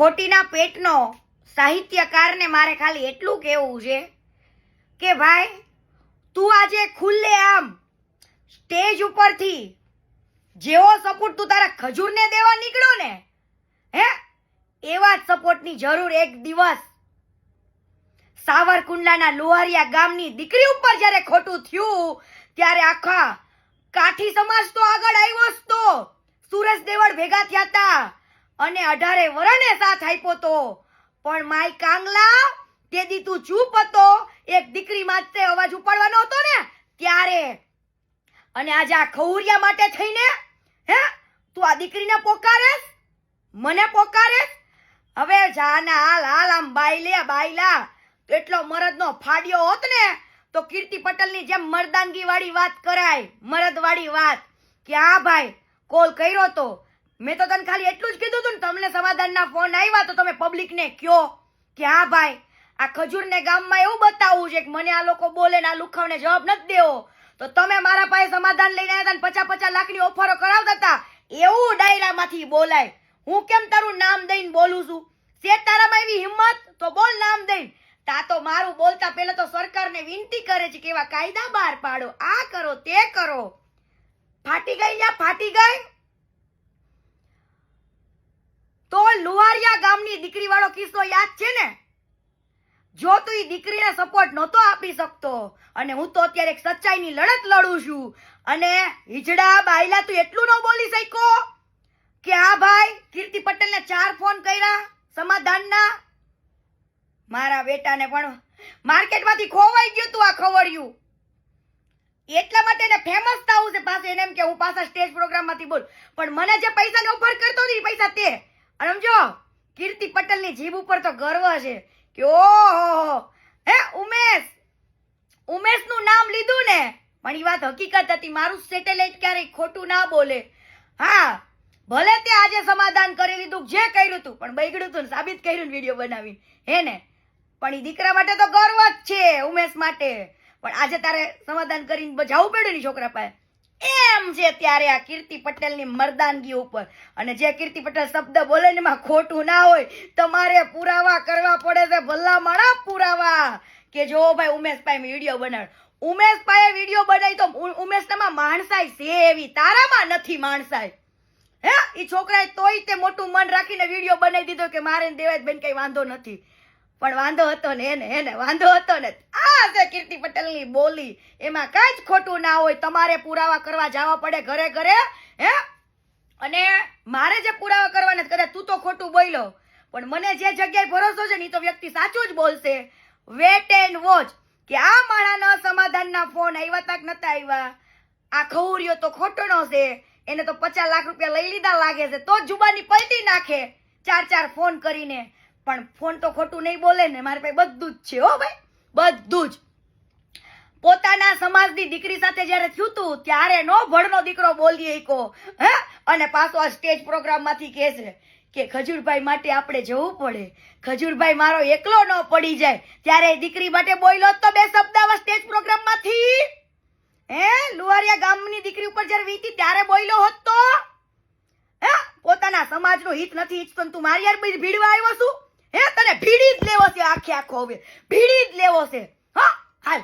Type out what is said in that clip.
ખોટીના પેટનો સાહિત્યકારને મારે ખાલી એટલું કહેવું છે કે ભાઈ, તું આજે ખુલ્લે આમ સ્ટેજ ઉપરથી જેવો સપોર્ટ તું તારા ખજૂરને દેવા નીકળ્યો ને, હે? એવા જ સપોર્ટની જરૂર એક દિવસ સાવરકુંડલાના લોહારિયા ગામની દીકરી ઉપર જ્યારે ખોટું થયું, ત્યારે આખા કાઠી સમાજ તો આગળ આવ્યો તો. સુરજ દેવળ ભેગા થયા તા અને અઢારે વરણે સાથ આપ્યો તો. પણ માય કાંગલા તે દી તું ચૂપ હતો. એક દીકરી માટે અવાજ ઉપાડવાનો હતો ને, ત્યારે. અને આજે આ ખવરિયા માટે થઈને, હે, તું આ દીકરીને પોકારેસ મને પોકારેસ હવે જાના હાલ હાલ આમ બાઈલે બાઈલા એટલો મરદનો ફાડ્યો હોત ને, તો કીર્તિ પટેલની જેમ મર્દાનગી વાળી વાત કરાય મરદ વાળી વાત. કે હા ભાઈ, કોલ કર્યો તો મેં તો તને ખાલી એટલું જ કીધું હતું ને, તમને સમાધાનના ફોન આવ્યા તો તમે પબ્લિકને કયો કે હા ભાઈ, આ ખજૂરને ગામમાં એવું બતાવવું છે કે મને આ લોકો બોલે ને આ લુખાવને જવાબ નથી દેવો. તો તમે મારા પાસે સમાધાન લઈને આવ્યા હતા પચાસ પચાસ લાખની ઓફરો કરાવતા હતા. એવું ડાયરામાંથી બોલાય. હું કેમ તારું નામ દઈને બોલું છું? છે તારામાં એવી હિંમત? તો બોલ નામ દઈને. તા તો મારું બોલતા પહેલા તો સરકારને વિનંતી કરે છે કે એવા કાયદા બહાર પાડો. આ કરો, તે કરો. ફાટી ગઈ ને ફાટી ગઈ? તો લુહારિયા ગામની દીકરી વાળો કિસ્સો યાદ છે ને? જો તું એ દીકરીને સપોર્ટ નહોતો આપી શકતો, અને હું તો અત્યારે એક સચ્ચાઈની લડત લડું છું, અને હિજડા બાયલા તું એટલું ન બોલી શક્યો કે આ ભાઈ, કીર્તિ પટેલને ચાર ફોન કર્યા સમાધાનના? મારા બેટાને પણ માર્કેટમાંથી ખોવાઈ ગયું તું આ ખવડ્યું. એટલા માટે એને ફેમસ થવું છે પાસે એને એમ કે હું પાછા સ્ટેજ પ્રોગ્રામમાંથી બોલ. પણ મને જે પૈસાની ઓફર કરતો હતી પૈસા તે સમજો, કીર્તિ પટેલની જીભ ઉપર તો ગર્વ છે. કે ઓહો, હે, ઉમેશ? ઉમેશનું નામ લીધું ને? પણ એ વાત હકીકત હતી, મારું સેટેલાઇટ ક્યારેય ખોટું ના બોલે. હા, ભલે તે આજે સમાધાન કરી લીધું, જે કર્યું હતું પણ બગડ્યું હતું સાબિત કર્યું વીડિયો બનાવી હે ને? પણ એ દીકરા માટે તો ગર્વ જ છે, ઉમેશ માટે. પણ આજે તારે સમાધાન કરીને જવું પડ્યું ને છોકરા પાસે? છે ત્યારે આ કીર્તિ પટેલની મર્દાનગી ઉપર. અને જે કીર્તિ પટેલ શબ્દ બોલે ને એમાં ખોટું ના હોય, તમારે પુરાવા કરવા પડે છે, ભલા માણા પુરાવા. કે જો ભાઈ ઉમેશભાઈ વીડિયો બનાવ. ઉમેશભાઈએ વીડિયો બનાવી તો ઉમેશ ઉમેશનામાં માણસાઈ છે એવી, તારામાં નથી માણસાઈ. હે? એ છોકરાએ તોય તે મોટું મન રાખીને વીડિયો બનાવી દીધો કે મારે દેવાજ બેન કંઈ વાંધો નથી. પણ વાંધો હતો ને એને એને વાંધો હતો ને. આ છે કીર્તિ પટેલની બોલી, એમાં કાંઈ જ ખોટું ના હોય. તમારે પુરાવા કરવા જવા પડે ઘરે ઘરે, હે? અને મારે જે પુરાવા કરવાના કદાચ તું તો ખોટું બોલ્યો. પણ મને જે જગ્યાએ ભરોસો છે ને એ તો વ્યક્તિ સાચું જ બોલશે. વેટ એન્ડ વોચ કે આ માણાના સમાધાનના ફોન આવ્યા તક નતા આવ્યા આ ખવર્યો તો ખોટો ન છે. એને તો પચાસ લાખ રૂપિયા લઈ લીધા લાગે છે. તો જુબાની પલટી નાખે. ચાર ચાર ફોન કરીને. પણ ફોન તો ખોટું નહીં બોલે ને, મારી પાસે બધું જ છે, હો ભાઈ. બધું જ. પોતાના સમાજની દીકરી સાથે જ્યારે થયું તું, ત્યારે નો ભણનો દીકરો બોલી એકો હે? અને પાછો આ સ્ટેજ પ્રોગ્રામમાંથી કહે છે કે ખજૂરભાઈ માટે આપણે જવું પડે. ખજૂરભાઈ મારો એકલો ન પડી જાય. ત્યારે દીકરી માટે બોલ્યો જ તો બે શબ્દ આવા સ્ટેજ પ્રોગ્રામમાંથી. હે? લુહારિયા ગામની દીકરી ઉપર જ્યારે વીતી ત્યારે બોલ્યો હોત તો? હે? પોતાના સમાજનું હિત નથી ઈચ્છતો તું મારી યાર ભીડવા આવ્યો છું? હે, તને ભીડી જ લેવો છે આખે આખો હવે ભીડી જ લેવો છે. હા, હાલ.